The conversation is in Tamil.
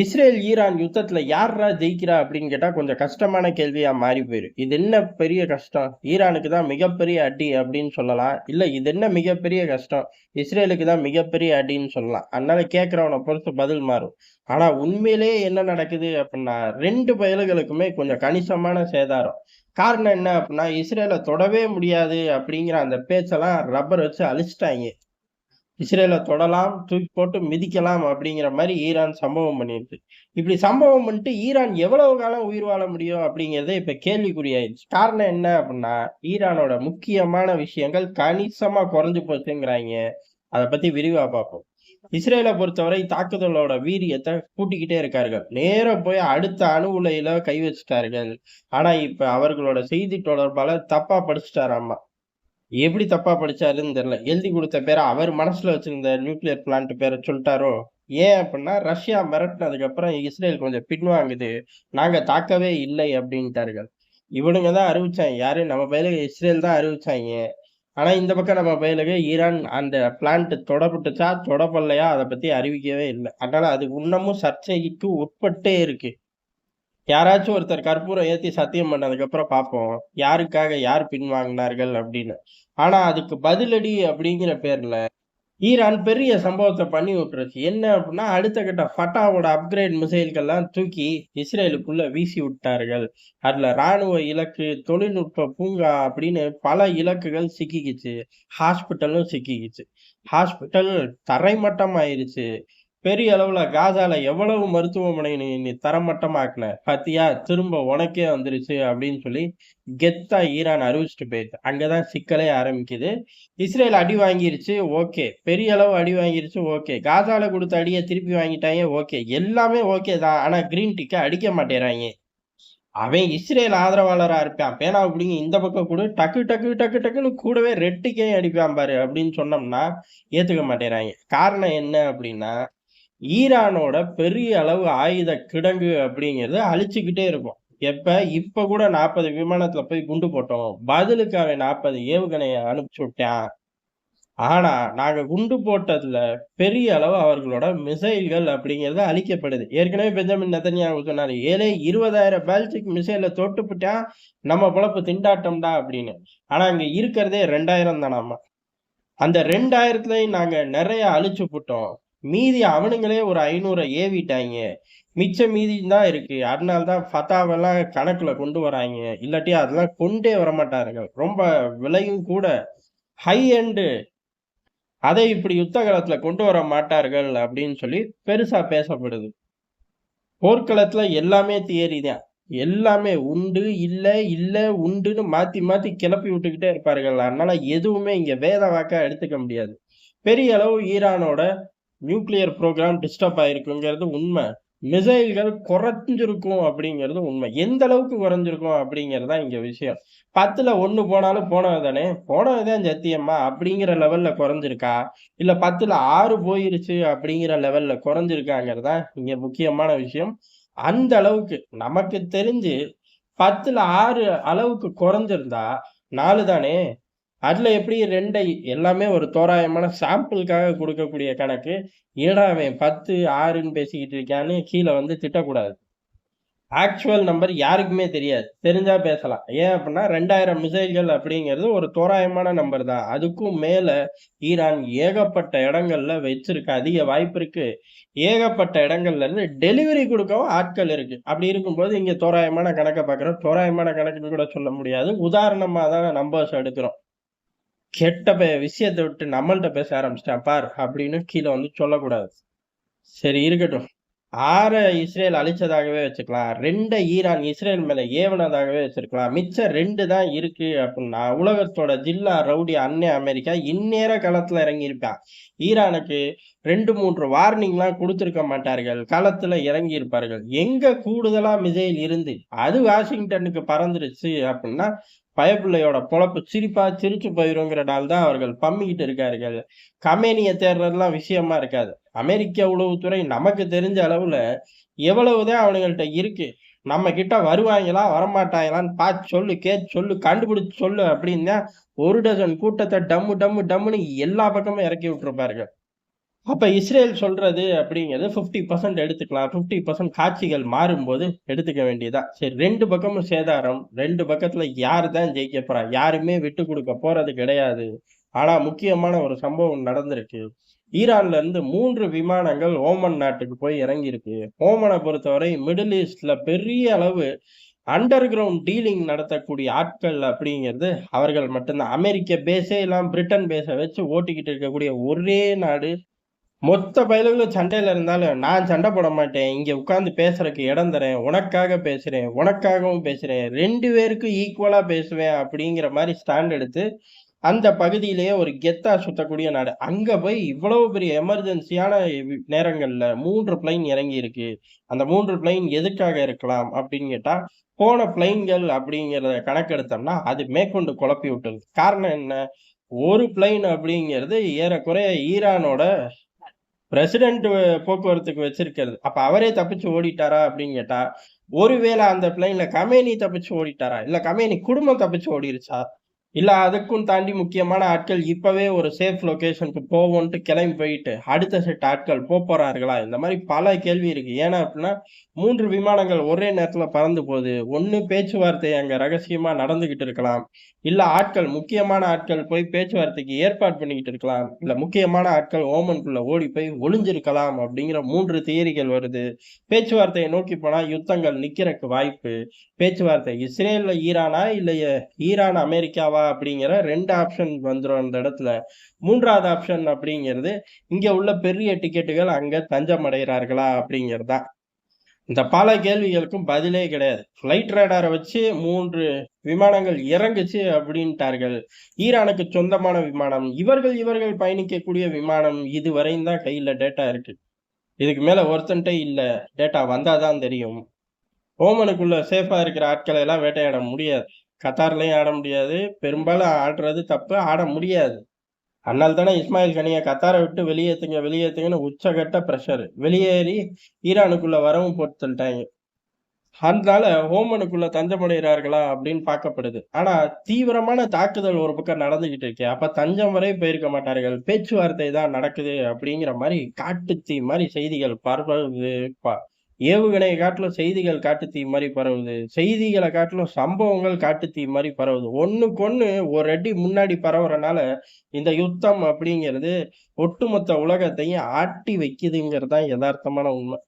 இஸ்ரேல் ஈரான் யுத்தத்தில் யாரா ஜெயிக்கிறா அப்படின்னு கேட்டால் கொஞ்சம் கஷ்டமான கேள்வியாக மாறி போயிரு. இது என்ன பெரிய கஷ்டம்? ஈரானுக்கு தான் மிகப்பெரிய அடி அப்படின்னு சொல்லலாம். இல்லை இது என்ன மிகப்பெரிய கஷ்டம்? இஸ்ரேலுக்கு தான் மிகப்பெரிய அடின்னு சொல்லலாம். அதனால கேட்குறவனை பொறுத்து பதில் மாறும். ஆனால் உண்மையிலேயே என்ன நடக்குது அப்படின்னா ரெண்டு பயல்களுக்குமே கொஞ்சம் கணிசமான சேதாரம். காரணம் என்ன அப்படின்னா இஸ்ரேலை தொடவே முடியாது அப்படிங்கிற அந்த பேச்செல்லாம் ரப்பர் வச்சு அழிச்சிட்டாங்க. இஸ்ரேலை தொடலாம் தூக்கி போட்டு மிதிக்கலாம் அப்படிங்கிற மாதிரி ஈரான் சம்பவம் பண்ணிடுது இப்படி சம்பவம் பண்ணிட்டு ஈரான் எவ்வளவு காலம் உயிர் வாழ முடியும் அப்படிங்கிறது இப்போ கேள்விக்குறியாயிடுச்சு. காரணம் என்ன அப்படின்னா ஈரானோட முக்கியமான விஷயங்கள் கணிசமா குறைஞ்சு போச்சுங்கிறாங்க. அதை பத்தி விரிவா பார்ப்போம். இஸ்ரேலை பொறுத்தவரை தாக்குதலோட வீரியத்தை கூட்டிக்கிட்டே இருக்கார்கள். நேர போய் அடுத்த அணு உலையில கை வச்சுட்டார்கள். ஆனா இப்ப அவர்களோட செய்தி தொடர்பாளர் தப்பா படிச்சுட்டாராமா? எப்படி தப்பா படிச்சாருன்னு தெரியல. எழுதி கொடுத்த பேரை அவர் மனசுல வச்சிருந்த நியூக்ளியர் பிளான்ட் பேரை சொல்லிட்டாரோ? ஏன் அப்படின்னா ரஷ்யா மிரட்டினதுக்கப்புறம் இஸ்ரேல் கொஞ்சம் பின்வாங்குது. நாங்கள் தாக்கவே இல்லை அப்படின்ட்டார்கள். இவனுங்க தான் அறிவிச்சாங்க. யாரு? நம்ம பயிலுக்கு இஸ்ரேல் தான் அறிவிச்சாங்க. ஆனால் இந்த பக்கம் நம்ம பயிலுக்கு ஈரான் அந்த பிளான்ட் தொடப்பட்டுச்சா? தொடப்படலையா? அதை பற்றி அறிவிக்கவே இல்லை. அதனால் அது இன்னமும் சர்ச்சைக்கு உட்பட்டே இருக்குது யாராச்சும் ஒருத்தர் கற்பூரம் ஏத்தி சத்தியம் பண்ணதுக்கு அப்புறம் பார்ப்போம் யாருக்காக யார் பின்வாங்கினார்கள் அப்படின்னு. ஆனா அதுக்கு பதிலடி அப்படிங்கிற பேர்ல ஈரான் பெரிய சம்பவத்தை பண்ணி விட்டுருச்சு. என்ன அப்படின்னா அடுத்த கட்ட ஃபட்டாவோட அப்கிரேட் மிசைல்கள்லாம் தூக்கி இஸ்ரேலுக்குள்ள வீசி விட்டார்கள். அதுல ராணுவ இலக்கு தொழில்நுட்ப பூங்கா அப்படின்னு பல இலக்குகள் சிக்கிக்கிச்சு. ஹாஸ்பிட்டலும் சிக்கிக்கிச்சு. ஹாஸ்பிட்டல் தரைமட்டம் ஆயிருச்சு பெரிய அளவுல காசால எவ்வளவு மருத்துவமனை நீ நீ தரமட்டமாக்குன? பார்த்தியா திரும்ப உனக்கே வந்துருச்சு அப்படின்னு சொல்லி கெத்தா ஈரான் அறிவிச்சுட்டு போயிடுது. அங்கதான் சிக்கலே ஆரம்பிக்குது. இஸ்ரேல் அடி வாங்கிருச்சு ஓகே. பெரிய அளவு அடி வாங்கிருச்சு ஓகே. காசால கொடுத்த அடியை திருப்பி வாங்கிட்டாங்க ஓகே. எல்லாமே ஓகே தான். ஆனா கிரீன் டிக்க அடிக்க மாட்டேறாங்க. அவன் இஸ்ரேல் ஆதரவாளராக இருப்பான். பேனா அப்படிங்க இந்த பக்கம் கூட. டக்கு டக்கு டக்கு டக்குன்னு கூடவே ரெட்டிக்கே அடிப்பான் பாரு அப்படின்னு சொன்னோம்னா ஏற்றுக்க மாட்டேறாங்க. காரணம் என்ன அப்படின்னா ஈரானோட பெரிய அளவு ஆயுத கிடங்கு அப்படிங்கிறத அழிச்சுக்கிட்டே இருக்கும். எப்ப? இப்ப கூட நாற்பது விமானத்துல போய் குண்டு போட்டோம். பதிலுக்கு அவன் நாற்பது ஏவுகணையை அனுப்பிச்சு விட்டான். ஆனா நாங்க குண்டு போட்டதுல பெரிய அளவு அவர்களோட மிசைல்கள் அப்படிங்கிறது அழிக்கப்படுது. ஏற்கனவே பெஞ்சமின் நெத்தனியாக சொன்னாரு ஏழே இருபதாயிரம் பேல்டிக் மிசைல தொட்டுப்பிட்டா நம்ம பொழப்பு திண்டாட்டம்டா அப்படின்னு. ஆனா அங்க இருக்கிறதே ரெண்டாயிரம் தானாமா அந்த ரெண்டாயிரத்துலயும் நாங்க நிறைய அழிச்சு போட்டோம். மீதி அவனுங்களே ஒரு ஐநூறை ஏவிட்டாங்க மிச்ச மீதி தான் இருக்கு. அதனால தான் ஃபத்தாவெல்லாம் கணக்குல கொண்டு வராங்க இல்லாட்டி அதெல்லாம் கொண்டே வரமாட்டாருங்க ரொம்ப விலையும் கூட ஹை எண்டு அதை இப்படி யுத்த காலத்துல கொண்டு வர மாட்டார்கள் அப்படின்னு சொல்லி பெருசா பேசப்படுது. போர்க்களத்துல எல்லாமே தியரி தான். எல்லாமே உண்டு இல்லை இல்லை உண்டுன்னு மாத்தி மாத்தி கிளப்பி விட்டுக்கிட்டே இருப்பார்கள். அதனால எதுவுமே இங்க வேத வாக்கா எடுத்துக்க முடியாது. பெரிய அளவு ஈரானோட நியூக்ளியர் ப்ரோக்ராம் டிஸ்டர்ப் ஆயிருக்குங்கிறது உண்மை. மிசைல்கள் குறைஞ்சிருக்கும் அப்படிங்கிறது உண்மை. எந்த அளவுக்கு குறைஞ்சிருக்கும் அப்படிங்கிறது தான் இங்க விஷயம். பத்துல ஒண்ணு போனாலும் போனது தானே போனதுதான் சத்தியம்மா அப்படிங்கிற லெவல்ல குறைஞ்சிருக்கா? இல்ல பத்துல ஆறு போயிருச்சு அப்படிங்கிற லெவல்ல குறைஞ்சிருக்காங்கிறது தான் இங்க முக்கியமான விஷயம். அந்த அளவுக்கு நமக்கு தெரிஞ்சு பத்துல ஆறு அளவுக்கு குறைஞ்சிருந்தா நாலு தானே அதில் எப்படி ரெண்டை எல்லாமே ஒரு தோராயமான சாம்பிளுக்காக கொடுக்கக்கூடிய கணக்கு ஏடா பத்து ஆறுன்னு பேசிக்கிட்டு இருக்கான்னு கீழே வந்து திட்டக்கூடாது. ஆக்சுவல் நம்பர் யாருக்குமே தெரியாது. தெரிஞ்சால் பேசலாம். ஏன் அப்படின்னா ரெண்டாயிரம் மிசைல்கள் அப்படிங்கிறது ஒரு தோராயமான நம்பர் தான். அதுக்கும் மேலே ஈரான் ஏகப்பட்ட இடங்கள்ல வச்சிருக்க. அதிக வாய்ப்பு இருக்கு. ஏகப்பட்ட இடங்கள்ல இருந்து டெலிவரி கொடுக்கவும் ஆட்கள் இருக்கு. அப்படி இருக்கும்போது இங்கே தோராயமான கணக்கை பார்க்குறோம். தோராயமான கணக்குன்னு கூட சொல்ல முடியாது. உதாரணமாக தான் நம்பர்ஸ் எடுக்கிறோம். கெட்ட விஷயத்தை விட்டு நம்மள்ட்ட பேச ஆரம்பிச்சிட்டான். பார் அப்படின்னு கீழே வந்து சொல்லக்கூடாது. சரி இருக்கட்டும். ஆற இஸ்ரேல் அழிச்சதாகவே வச்சுக்கலாம். ரெண்டை ஈரான் இஸ்ரேல் மேல ஏவனதாகவே வச்சிருக்கலாம். மிச்சம் ரெண்டு தான் இருக்கு அப்படின்னா உலகத்தோட ஜில்லா ரவுடி அன்னை அமெரிக்கா இந்நேர களத்துல இறங்கி இருப்பான் ஈரானுக்கு ரெண்டு மூன்று வார்னிங்லாம் கொடுத்திருக்க மாட்டார்கள். களத்துல இறங்கி இருப்பார்கள் எங்க கூடுதலா மிசைல் இருந்து அது வாஷிங்டனுக்கு பறந்துருச்சு அப்படின்னா பயப்பிள்ளையோட பொழப்பு சிரிப்பா சிரிச்சு போயிருங்கிறனால தான் அவர்கள் பம்மிக்கிட்டு இருக்கார்கள். கமேனியை தேடுறதுலாம் விஷயமா இருக்காது. அமெரிக்க உளவுத்துறை நமக்கு தெரிஞ்ச அளவுல எவ்வளவுதான் அவனுங்கள்ட்ட இருக்கு. நம்ம கிட்ட வருவாங்களா வரமாட்டாங்களான்னு பார்த்து சொல்லு கேட்டு சொல்லு கண்டுபிடிச்சு சொல்லு அப்படின்னா ஒரு டசன் கூட்டத்தை டம்மு டம்மு டம்முன்னு எல்லா பக்கமும் இறக்கி விட்டுருப்பார்கள். அப்ப இஸ்ரேல் சொல்றது அப்படிங்கிறது 50% எடுத்துக்கலாம். 50% காட்சிகள் மாறும்போது எடுத்துக்க வேண்டியதா? சரி ரெண்டு பக்கமும் சேதாரம். ரெண்டு பக்கத்துல யாரு தான் ஜெயிக்க போறா? யாருமே விட்டு கொடுக்க போறது கிடையாது. ஆனா முக்கியமான ஒரு சம்பவம் நடந்திருக்கு. ஈரான்ல இருந்து மூன்று விமானங்கள் ஓமன் நாட்டுக்கு போய் இறங்கியிருக்கு. ஓமனை பொறுத்தவரை மிடில் ஈஸ்ட்ல பெரிய அளவு அண்டர் கிரவுண்ட் டீலிங் நடத்தக்கூடிய ஆட்கள் அப்படிங்கிறது அவர்கள் மட்டும்தான். அமெரிக்க பேஸே எல்லாம் பிரிட்டன் பேஸை வச்சு ஓட்டிக்கிட்டு இருக்கக்கூடிய ஒரே நாடு மொத்த பயலுகளும் சண்டையில் இருந்தாலும் நான் சண்டை போட மாட்டேன். இங்கே உட்காந்து பேசுறதுக்கு இடம் தரேன். உனக்காக பேசுகிறேன் உனக்காகவும் பேசுகிறேன் ரெண்டு பேருக்கும் ஈக்குவலாக பேசுவேன் அப்படிங்கிற மாதிரி ஸ்டாண்ட் எடுத்து அந்த பகுதியிலேயே ஒரு கெத்தா சுத்தக்கூடிய நாடு. அங்க போய் இவ்வளவு பெரிய எமர்ஜென்சியான நேரங்கள்ல மூன்று பிளைன் இறங்கி இருக்கு. அந்த மூன்று பிளைன் எதுக்காக இருக்கலாம் அப்படின்னு கேட்டா போன பிளைன்கள் அப்படிங்கிறத கணக்கெடுத்தோம்னா அது மேற்கொண்டு குழப்பி விட்டது காரணம் என்ன? ஒரு பிளைன் அப்படிங்கிறது ஏறக்குறைய ஈரானோட பிரசிடென்ட் போக்குவரத்துக்கு வச்சிருக்கிறது. அப்ப அவரே தப்பிச்சு ஓடிட்டாரா அப்படின்னு கேட்டா ஒருவேளை அந்த பிளைன்ல கமேனி தப்பிச்சு ஓடிட்டாரா? இல்ல கமேனி குடும்பம் தப்பிச்சு ஓடிருச்சா? இல்லை அதுக்கும் தாண்டி முக்கியமான ஆட்கள் இப்போவே ஒரு சேஃப் லொக்கேஷனுக்கு போவோன்ட்டு கிளம்பி போயிட்டு அடுத்த செட் ஆட்கள் போக இந்த மாதிரி பல கேள்வி இருக்குது ஏன்னா அப்படின்னா மூன்று விமானங்கள் ஒரே நேரத்தில் பறந்து போகுது. ஒன்று பேச்சுவார்த்தை அங்கே ரகசியமாக நடந்துக்கிட்டு இருக்கலாம். இல்லை ஆட்கள் முக்கியமான ஆட்கள் போய் பேச்சுவார்த்தைக்கு ஏற்பாடு பண்ணிக்கிட்டு இருக்கலாம். இல்லை முக்கியமான ஆட்கள் ஓமன்குள்ளே ஓடி போய் ஒளிஞ்சிருக்கலாம் அப்படிங்கிற மூன்று தியரிகள் வருது. பேச்சுவார்த்தையை நோக்கி போனால் யுத்தங்கள் நிற்கிறக்கு வாய்ப்பு. பேச்சுவார்த்தை இஸ்ரேலில் ஈரானா இல்லை ஈரான் அமெரிக்காவா? அப்படிங்கிற ரெண்டு ஆப்ஷன் வந்துடும் அந்த இடத்துல. மூன்றாவது ஆப்ஷன் அப்படிங்கிறது இங்க உள்ள பெரிய டிக்கெட்டுகள் அங்க தஞ்சம் அடைகிறார்களா அப்படிங்கிறது. தான் இந்த பல கேள்விகளுக்கும் பதிலே கிடையாது. ஃப்ளைட் ரேடாரை வச்சு மூன்று விமானங்கள் இறங்குச்சு அப்படின்ட்டார்கள். ஈரானுக்கு சொந்தமான விமானம் இவர்கள் இவர்கள் பயணிக்கக்கூடிய விமானம் இது வரையும் தான் கையில டேட்டா இருக்கு. இதுக்கு மேல ஒருத்தன்ட்டே இல்ல. டேட்டா வந்தாதான் தெரியும். ஓமனுக்குள்ள சேஃபா இருக்கிற ஆட்களை எல்லாம் வேட்டையாட முடியாது. கத்தார்லையும் ஆட முடியாது. பெரும்பாலும் ஆடுறது தப்பு. ஆட முடியாது. அதனால தானே இஸ்மாயில் கனியை கத்தாரை விட்டு வெளியேற்றுங்க வெளியேற்றுங்கன்னு உச்சகட்ட ப்ரெஷர் வெளியேறி ஈரானுக்குள்ள வரவும் போட்டு தள்ளிட்டாங்க அதனால ஓமனுக்குள்ள தஞ்சமடைகிறார்களா அப்படின்னு பார்க்கப்படுது. ஆனா தீவிரமான தாக்குதல் ஒரு பக்கம் நடந்துகிட்டு இருக்கு. அப்ப தஞ்சம் வரை போயிருக்க மாட்டார்கள். பேச்சுவார்த்தை தான் நடக்குது அப்படிங்கிற மாதிரி காட்டுத்தீ மாதிரி செய்திகள் பரவுது. ஏவுகணையை காட்டிலும் செய்திகள் காட்டுத்தீ மாதிரி பரவுது. செய்திகளை காட்டிலும் சம்பவங்கள் காட்டுத்தீ மாதிரி பரவுது. ஒண்ணுக்கொண்ணு ஒரு அடி முன்னாடி பரவுறனால இந்த யுத்தம் அப்படிங்கிறது ஒட்டுமொத்த உலகத்தையும் ஆட்டி வைக்குதுங்கிறது தான் யதார்த்தமான உண்மை.